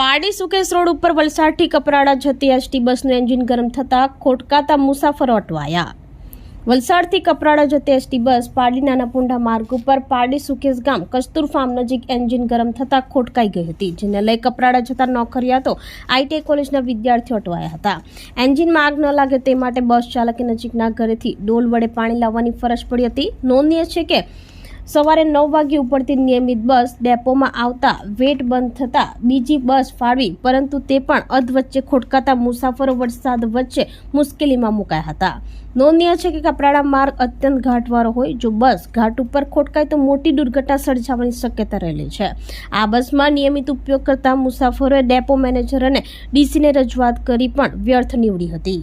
Pardi Sukesh road ઉપર વલસાડથી કપરાડા જતી એસટી બસનું એન્જિન ગરમ થતાં ખોટકાતા મુસાફરો અટવાયા. વલસાડથી કપરાડા જતી એસટી બસ પારડી નાનાપુંડા માર્ગ ઉપર પારડી સુકેશ ગામ કસ્તુર ફાર્મ નજીક એન્જિન ગરમ થતાં ખોટકાઈ ગઈ હતી, જેને લઈ કપરાડા જતા નોકરિયાતો આઈટીઆઈ કોલેજના વિદ્યાર્થીઓ અટવાયા હતા. એન્જિનમાં આગ ન લાગે તે માટે બસ ચાલકે નજીકના ઘરેથી ડોલ વડે પાણી લાવવાની ફરજ પડી હતી. નોંધનીય છે કે સવારે નવ વાગ્યે ઉપડતી નિયમિત બસ ડેપોમાં આવતા વેટ બંધ થતાં બીજી બસ ફાળવી, પરંતુ તે પણ અધવચ્ચે ખોટકાતા મુસાફરો વરસાદ વચ્ચે મુશ્કેલીમાં મુકાયા હતા. નોંધનીય છે કે કપરાડા માર્ગ અત્યંત ઘાટવાળો હોય, જો બસ ઘાટ ઉપર ખોટકાય તો મોટી દુર્ઘટના સર્જાવાની શક્યતા રહેલી છે. આ બસમાં નિયમિત ઉપયોગ કરતા મુસાફરોએ ડેપો મેનેજર અને ડીસીને રજૂઆત કરી પણ વ્યર્થ નીવડી હતી.